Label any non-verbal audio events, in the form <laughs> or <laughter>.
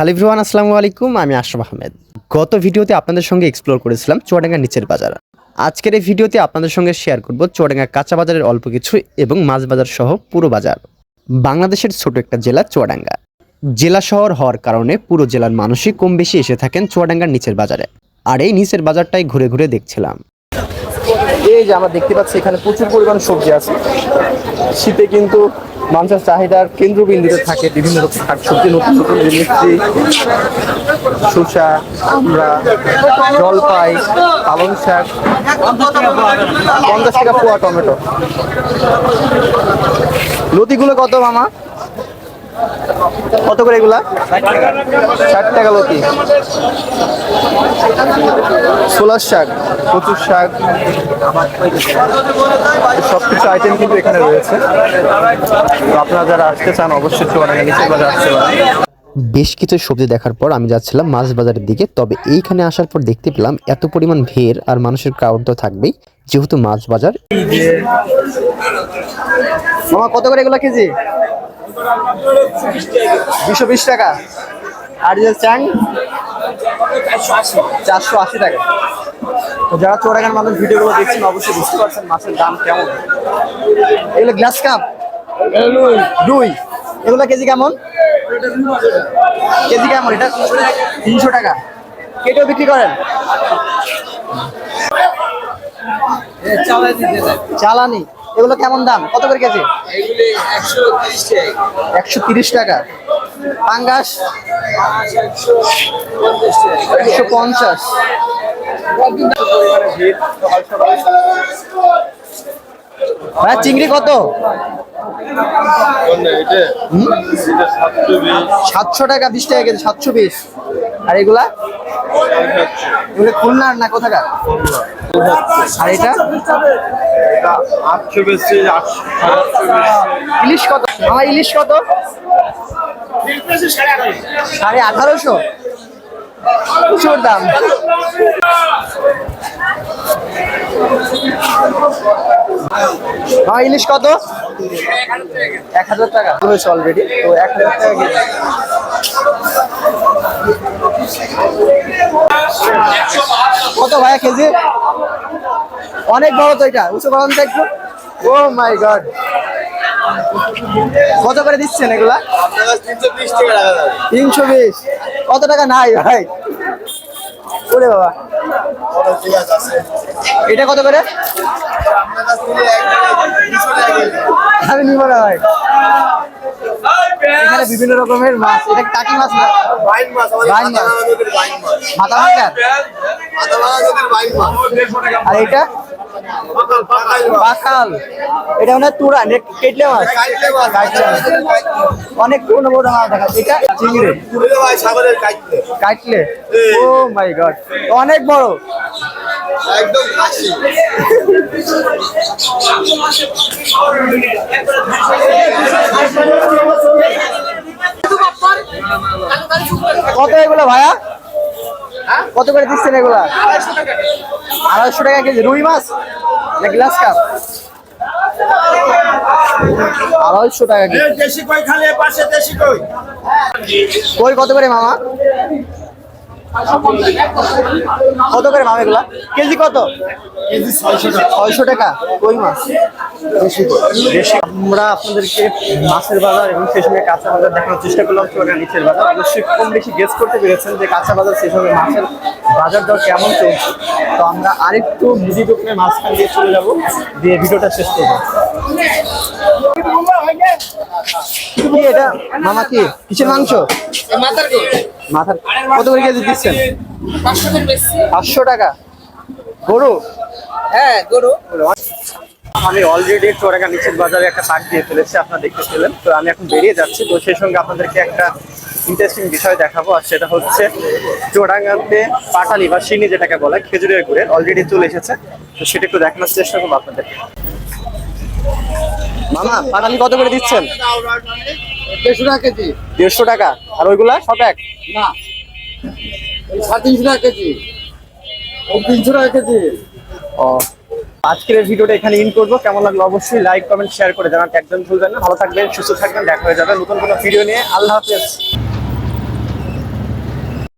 Hello everyone আসসালামু আলাইকুম, আমি আশরাফ আহমেদ। গত ভিডিওতে আপনাদের সঙ্গে এক্সপ্লোর করেছিলাম চুয়াডাঙ্গার নিচের বাজার। আজকের এই ভিডিওতে আপনাদের সঙ্গে শেয়ার করব চুয়াডাঙ্গা কাঁচা বাজারের অল্প কিছু এবং মাছ বাজার সহ পুরো বাজার। বাংলাদেশের ছোট একটা জেলা চুয়াডাঙ্গা। জেলা শহর হওয়ার কারণে পুরো জেলার মানুষই কম বেশি এসে থাকেন চুয়াডাঙ্গার নিচের বাজারে। আর এই নিচের বাজারটাই ঘুরে ঘুরে দেখছিলাম। এই যে আমরা দেখতে পাচ্ছি এখানে প্রচুর পরিমাণ সবজি আছে। শীতে কিন্তু মানুষের চাহিদার কেন্দ্রবিন্দুতে থাকে বিভিন্ন শাকসবজি, নতুন নতুন মিষ্টি, শসা আমরা জলপাই, পালং শাক, পঞ্চাশ টাকা পোয়া টমেটো। লতিগুলো কত মামা? কত করে এগুলা? ষাট টাকা লতি। সোলার শাক কচুর শাক। সব কিছু আইটেম কিন্তু এখানে রয়েছে। তো আপনারা যারা আসতে চান অবশ্যই চুয়াডাঙ্গা নিচের বাজার আসতে পারেন। বেশ কিছু সবজি দেখার পর আমি যাচ্ছিলাম মাছ বাজারের দিকে। তবে এইখানে আসার পর দেখতে পেলাম এত পরিমাণ ভিড় আর মানুষের ক্রাউড তো থাকবেই যেহেতু মাছ বাজার। মামা কত করে এগুলো কেজি? দুশো বিশ টাকা। আর যে চ্যাং, চারশো আশি টাকা। তো যারা চোরাগান মানুষ ভিডিওগুলো দেখছেন, অবশ্যই বুঝতে পারছেন মাছের দাম কেমন। এগুলো গ্লাস কাপ দুই এগুলো কেজি কেমন? কেজি কেমন? এটা তিনশো টাকা। কেটেও বিক্রি করেন? চালানি। এগুলো কেমন দাম? কত করে কেজি? একশো তিরিশ টাকা। পাঙ্গাস? একশো পঞ্চাশ। ভাই চিংড়ি কত? সাতশো টাকা বিশ টাকা কেজি সাতশো বিশ। আর এগুলা? এগুলো খুলনার না কোথাকার? আর এটা? আটশো বেশি ইলিশ কত? আমার ইলিশ কত? সাড়ে আঠারোশো। প্রচুর দাম। ইলিশ কত? এক হাজার টাকা। হয়েছে অলরেডি তো এক হাজার টাকা। কত ভাইয়া কেজি? অনেক বড় তো এটা, উঁচু তো একটু। Oh my God. কত করে দিচ্ছেন এগুলা? তিনশো বিশ। কত টাকা নাই ভাই? ওরে বাবা। এটা কত করে। আমি নিব না ভাই। এখানে বিভিন্ন রকমের মাছ এটা টাকি মাছ না? বাইন মাছ বাইন মাছ। মাথা ভাঙ্গা মাথা ভাঙা নদীর বাইন মাছ। আর এটা? পাকাল এটা মানে তুরা কেটলে মাছ? অনেক পুরনো বড় মাছ দেখা এটা? চিংড়ি। কাটলে ও মাই গড। অনেক বড়। একদম খাসি। <laughs> <laughs> কত করে দিচ্ছেন এগুলা? আড়াইশো টাকা কেজি রুই মাছ না গ্লাস কাপ? আড়াইশো টাকা কেজি। দেশি কই খালে পাশে দেশি কই? কই কত করে মামা? কত করে মামা এগুলা? কেজি কত? কেজি ছয়শো টাকা। ছয়শো টাকা। কই মাছ? আমরা আপনাদেরকে মাছের বাজার এবং সেই সঙ্গে কাঁচা বাজার দেখানোর চেষ্টা করলাম চুয়াডাঙ্গা নিচের বাজার। অবশ্যই কম বেশি গেস করতে পেরেছেন যে কাঁচা বাজার সেই সঙ্গে মাছের বাজার দর কেমন চলছে। তো আমরা আরেকটু মুদি দোকানের মাঝখান দিয়ে চলে যাব দিয়ে ভিডিওটা শেষ করব। কি এটা? মামা কি? কিসের মাংস? মাথার কত করে কেজি দিচ্ছেন? পাঁচশো টাকা। গরু? হ্যাঁ গরু। আমি অলরেডি চোরাগা নিচের বাজারে একটা পাক দিয়ে ফেলেছি আপনারা দেখতে পেলেন। তো আমি এখন বেরিয়ে যাচ্ছি। তো সেই সঙ্গে আপনাদেরকে একটা ইন্টারেস্টিং বিষয় দেখাবো আর সেটা হচ্ছে চোরাঙ্গাতে পাটালি বা সিনি যেটাকে বলে খেজুরের গুড়ের অলরেডি চলে এসেছে। তো সেটা একটু দেখানোর চেষ্টা করব আপনাদেরকে। মামা পাটালি কত করে দিচ্ছেন? দেড়শো টাকা কেজি। দেড়শো টাকা। আর ওইগুলা সব এক? না। সাড়ে তিনশো টাকা কেজি। তিনশো টাকা কেজি। ও। আজকের ভিডিওটা এখানে ইন করব। কেমন লাগল অবশ্যই লাইক কমেন্ট শেয়ার করে জানাতে একদম ভুলবেন না। ভালো থাকবেন সুস্থ থাকবেন দেখা হয়ে যাবে নতুন কোনো ভিডিও নিয়ে। আল্লাহ হাফেজ।